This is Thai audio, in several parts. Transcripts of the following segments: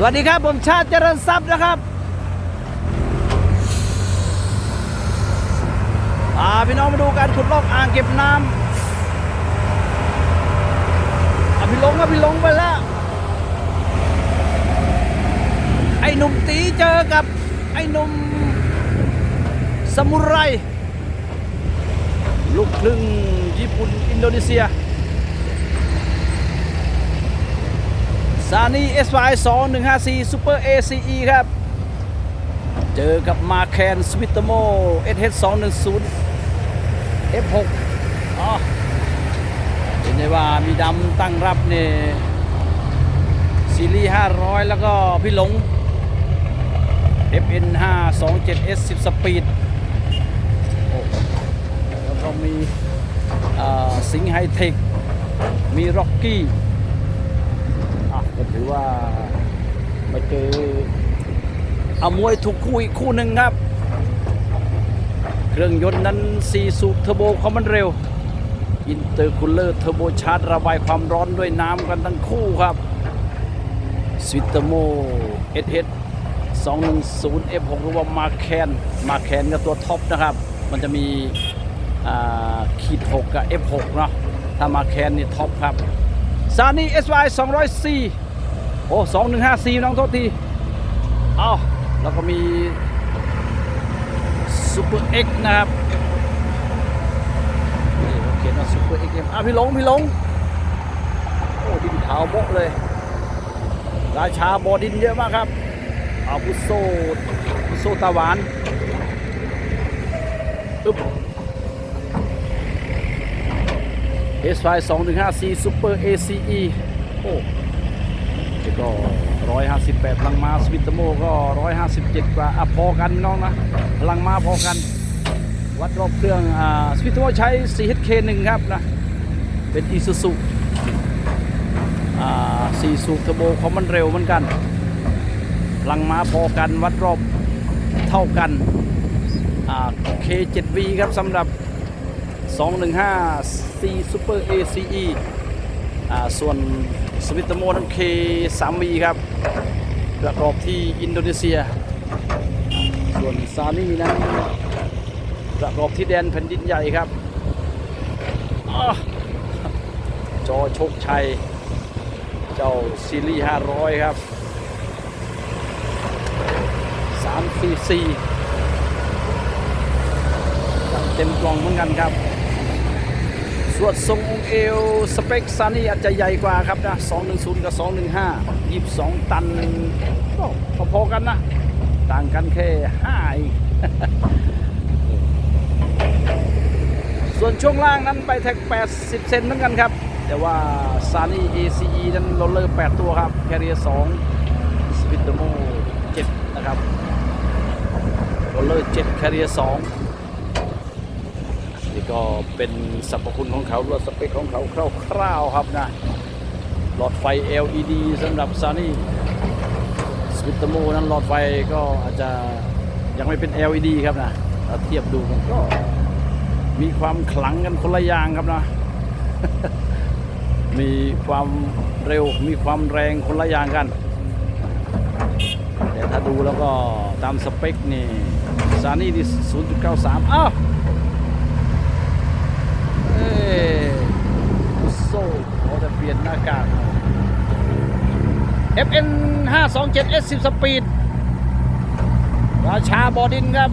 สวัสดีครับ ผมชาติเจริญทรัพย์นะครับอาพี่น้องมาดูการขุดลอกอ่างเก็บน้ำอะพี่ลงอะพี่ลงไปแล้ว ไอ้หนุ่มตีเจอกับไอ้หนุ่มสมุไร ลูกครึ่งญี่ปุ่น อินโดนีเซีย ซานี่ SY 2154 Super ACE ครับ เจอกับมาแคนสวิตโม SH 210 F6 อ๋อเห็นได้ว่ามีดำตั้งรับเนี่ยซีรีส์500แล้วก็พี่หลง FN 527 S 10สปีดโอ้แล้วก็มีสิงไฮเทค มีร็อกกี้ ก็ถือว่ามาเจอเอามวยถูกคู่อีกคู่หนึ่งครับ เครื่องยนต์นั้น4สูบเทอร์โบความมันเร็ว อินเตอร์คูลเลอร์เทอร์โบชาร์จระบายความร้อนด้วยน้ำกันทั้งคู่ครับสวิตเตอร์โมเอสเอส210 F6 หรือว่ามาแคนมาแคนก็ตัวท็อปนะครับ มันจะมีขีด 6 กับ F6 เนาะถ้ามาแคนนี่ท็อปครับซานี่ SY 204 โอ้2154น้องโทษทีเอาแล้วก็มีซูเปอร์ X นะครับนี่เขาเขียนว่าซูเปอร์ XM อะพี่หลงพี่หลงโอ้ดินขาวโบ๊ะเลย ราชาบอดินเยอะมากครับเอาพุโซพุโซตาหวานอึ๊บ S5 2154 Super ACE โอ้นี่ ก็158พลังมาสวิตโมก็157กว่าอะพอกันน้องนะพลังมาพอกัน วัดรอบเครื่องอ่าสวิตโมใช้ 4HK1 ครับนะเป็น Isuzu อ่า4สูบเทอร์โบของมันเร็วเหมือนกันพลังมาพอกันวัดรอบเท่ากันอ่า K7V ครับสำหรับ 215 C Super ACE อ่าส่วน สวิตโมนั้น K 3 V ครับประกอบที่อินโดนีเซีย ส่วนซานี่นั้นประกอบที่แดนแผ่นดินใหญ่ครับอจอโชคชัย เจ้าซีรีส์500 ครับ 344จัดเต็มกล่องเหมือนกันครับ ส่วนทรงองเอว สเปคซานี่อาจจะใหญ่กว่าครับนะ 210 กับ 215 22 ตันก็พอๆกันนะ ต่างกันแค่5อีกส่วนช่วงล่างนั้นไปแท็ก 80 เซนเหมือนกันครับ แต่ว่าซานี่ ACE นั้นโรลเลอร์ 8 ตัวครับแคเรีย2สวิตโม7นะครับโรลเลอร์ 7 แคเรีย2 ก็เป็นสรรพคุณของเขาหรือว่าสเปคของเขาคร่าวๆครับนะ หลอดไฟ LED สำหรับซานี่สวิตโมนั้นหลอดไฟก็อาจจะยังไม่เป็น LED ครับนะถ้าเทียบดูมันก็มีความขลังกันคนละอย่างครับนะ มีความเร็วมีความแรงคนละอย่างกัน แต่ถ้าดูแล้วก็ตามสเปคนี่ซานี่ที่0.93 อ้าว อุโซ่เขาจะเปลี่ยนหน้ากาก FN 527 S 10สปีดราชาบอดินครับ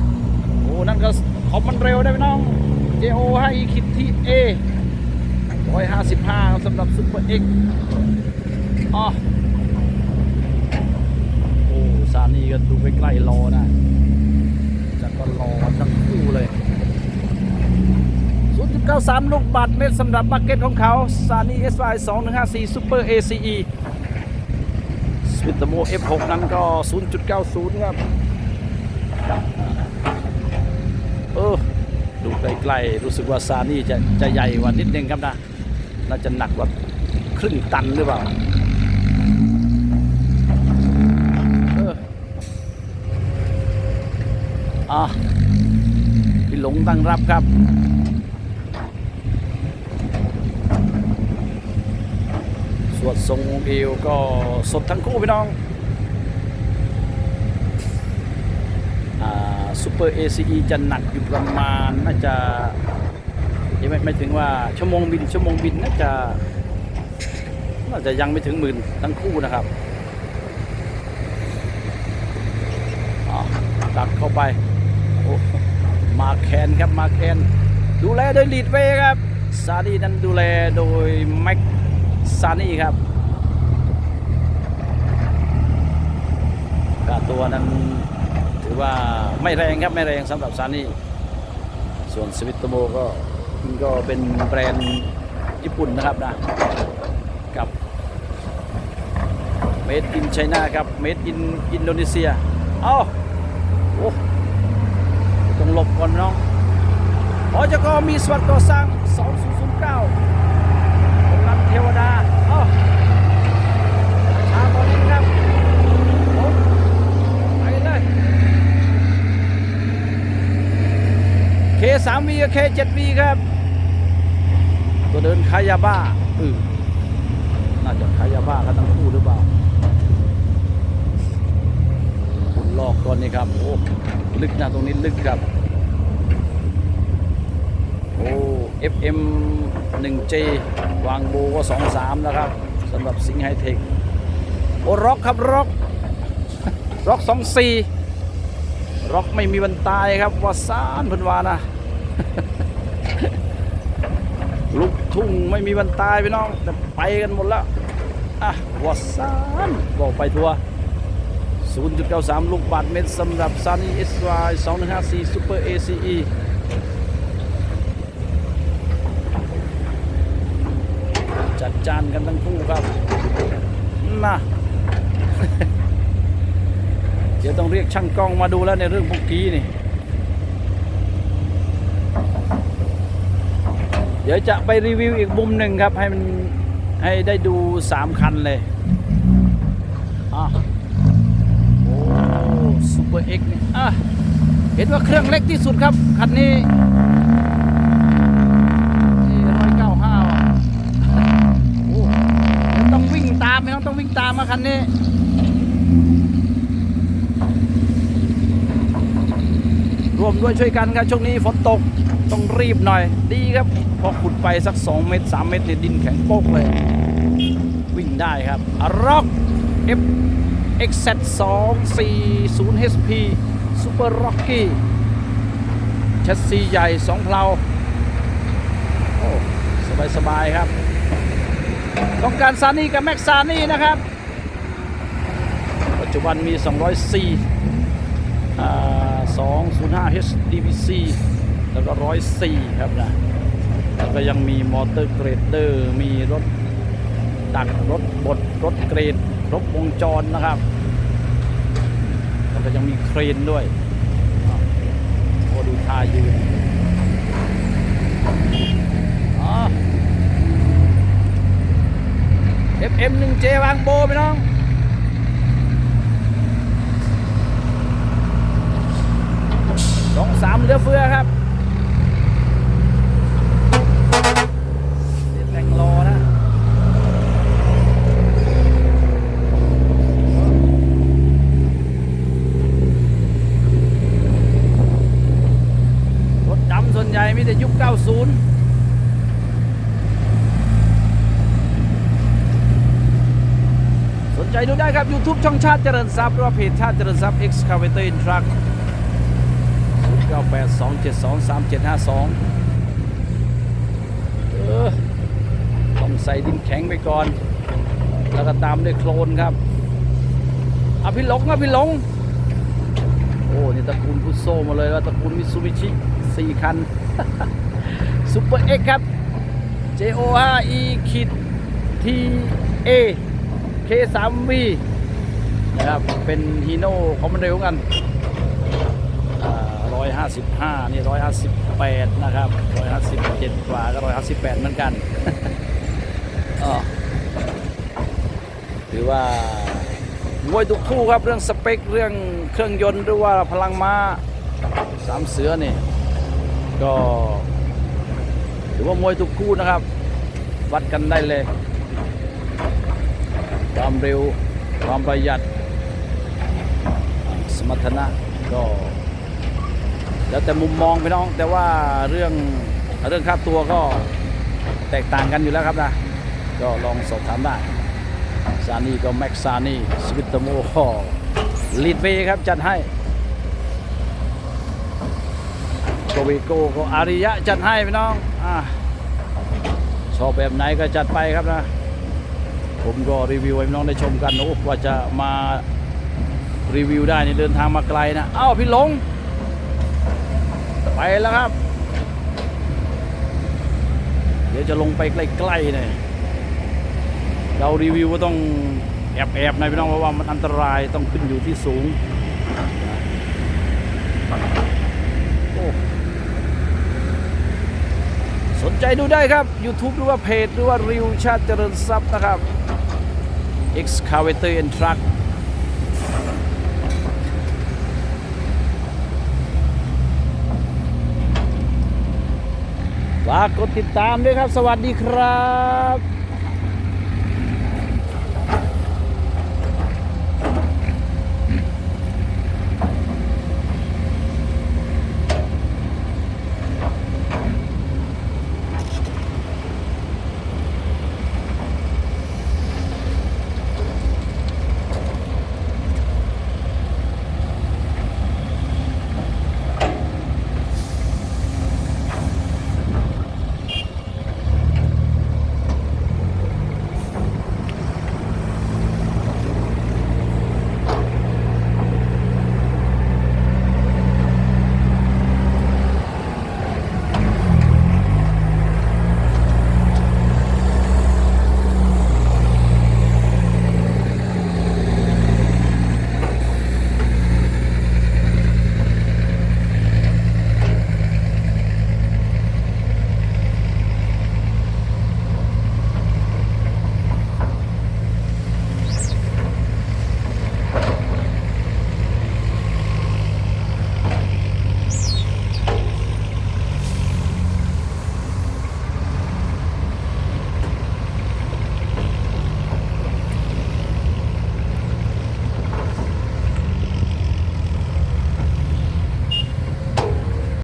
โอ้ นั่นก็คอมมันเร็วได้ไหมน้อง JO ให้คิดที่ A 155ครับสำหรับซุปเปอร์เอ็กอ๋อ โอ้ ซานี่ก็ดูใกล้ๆรอนะก็รอทั้งคู่เลย 0.93ลูกบาทเมตรสำหรับบักเก็ตของเขา s a n y SY 2154 Super ACE สวิตโม F6 นั้นก็ 0.90 ครับ เออ ดูใกล้ๆรู้สึกว่าซานี่จะจะใหญ่กว่านิดนึงครับนะ น่าจะหนักกว่าครึ่งตันหรือเปล่าเอออะพี่หลงตั้งรับครับ วดทรงเดียวก็สดทั้งคู่พี่น้องซูเปอร์เอซีจะหนักอยู่ประมาณน่าจะยังไม่ไม่ถึงว่าชั่วโมงบินชั่วโมงบินน่าจะน่าจะยังไม่ถึงหมื่นทั้งคู่นะครับตักเข้าไปมาแคนครับมาแคนดูแลโดยลีดเวครับซาดีนั้นดูแลโดยแม็ก ซานี่ครับกาตัวนั้นถือว่าไม่แรงครับไม่แรงสำหรับซานี่ส่วนสวิตโตโมก็มันก็เป็นแบรนด์ญี่ปุ่นนะครับนะกับเมดอินไชน่าครับเมดอินอินโดนีเซียเอ้าโอ้ต้องหลบก่อนน้องอจกมีสวัสดิ์ก่อสร้าง 2009คนรันเทวดาชาบอลลินครับ ไปเลยเค สามวีกับเคเจ็ดวีครับ ตัวเดินคายาบ้าเออน่าจะคายาบ้ากันทั้งคู่หรือเปล่าลอกก่อนนี่ครับ โอ้ ลึกนะตรงนี้ลึกครับ โอ้ FM 1J วางโบก็23แล้วครับสำหรับสิงห์ไฮเทค โอ้ร็อกครับร็อกร็อกสองสี่ร็อกไม่มีวันตายครับวาซานพันวานะ ลูกทุ่งไม่มีวันตายพี่น้อง แต่ไปกันหมดแล้ว อะวาซานบอกไปทัวร์0.93 ลูกบาทเมตรสำหรับซานีเอสวาย2154 Super ACE จัดจานกันทั้งคู่ครับน่ะเดี๋ยวต้องเรียกช่างกล้องมาดูแล้วในเรื่องพวกกี้นี่ เดี๋ยวจะไปรีวิวอีกมุมหนึ่งครับ ให้มันให้ได้ดูสามคันเลยอะโอ้ซูเปอร์เอ็กนี่อะเห็นว่าเครื่องเล็กที่สุดครับ คันนี้นี่ร้อยเก้าห้าวโอ้ยต้องวิ่งตามไม่ต้องวิ่งตามมาคันนี้ รวมด้วยช่วยกันครับช่วงนี้ฝนตก ต้องรีบหน่อย ดีครับพอขุดไปสัก 2 เมตร 3 เมตรเนี่ยดินแข็งโป๊กเลย วิ่งได้ครับร็อก F XZ 2 4 0 HP Super Rocky แชสซีใหญ่ 2 เพลาโอ้สบายสบายๆครับ ต้องการซานี่กับแม็กซานี่นะครับ ปัจจุบันมี 204อ่า205 HDPC แล้วก็104ครับนะแล้วก็ยังมีมอเตอร์เกรดเดอร์ มีรถตักรถบดรถเกรดรถวงจรนะครับแล้วก็ยังมีเครนด้วยอะโอ้ดูท่ายืนอ๋อ FM1J วางโบไปน้องสองสามเหลือเฟือครับเดี๋ยวแต่งรอนะ รถดำส่วนใหญ่มีแต่ยุค 90 สนใจ ดูได้ครับ YouTube ช่องชาติเจริญทรัพย์หรือว่าเพจชาติเจริญทรัพย์ Excavator in Truck 9 8 2 7 2 3 7 5 2เออต้องใส่ดินแข็งไปก่อน แล้วก็ตามด้วยโคลนครับอะพี่หลงอะพี่หลงโอ้นี่ตระกูลพุโซมาเลยแล้วตระกูลมิซูบิชิสี่คันซุปเปอร์เอ็กครับ JO 5 E ขีด TA K 3 V นะครับ เป็นฮีโน่ของมันเร็วกันร้อยห้าสิบห้านี่ร้อยห้าสิบแปดนะครับร้อยห้าสิบเจ็ดกว่าก็ร้อยห้าสิบแปดเหมือนกันถือว่ามวยทุกคู่ครับเรื่องสเปคเรื่องเครื่องยนต์หรือว่าพลังม้าสามเสือนี่ก็ถือว่ามวยทุกคู่นะครับ วัดกันได้เลย ความเร็ว ความประหยัด สมรรถนะก็แล้วแต่มุมมองพี่น้องแต่ว่าเรื่องเรื่องค่าตัวก็แตกต่างกันอยู่แล้วครับนะ ก็ลองสอบถามได้ซานี่ก็แม็กซานี่สวิตเตอร์โมลีดเวย์ครับจัดให้โกเวโกก็อาริยะจัดให้พี่น้องอชอบแบบไหนก็จัดไปครับนะ ผมก็รีวิวให้พี่น้องได้ชมกันโอ้ว่าจะมารีวิวได้ในเดินทางมาไกลนะอ้าวพี่หลง ไปแล้วครับ เดี๋ยวจะลงไปใกล้ๆหน่อยเรารีวิวก็ต้องแอบๆหน่อยพี่น้องเพราะว่ามันอันตรายต้องขึ้นอยู่ที่สูงสนใจดูได้ครับ YouTube หรือว่าเพจหรือว่าริวชาติเจริญทรัพย์นะครับ Excavator and Truck ฝากกดติดตามด้วยครับ สวัสดีครับ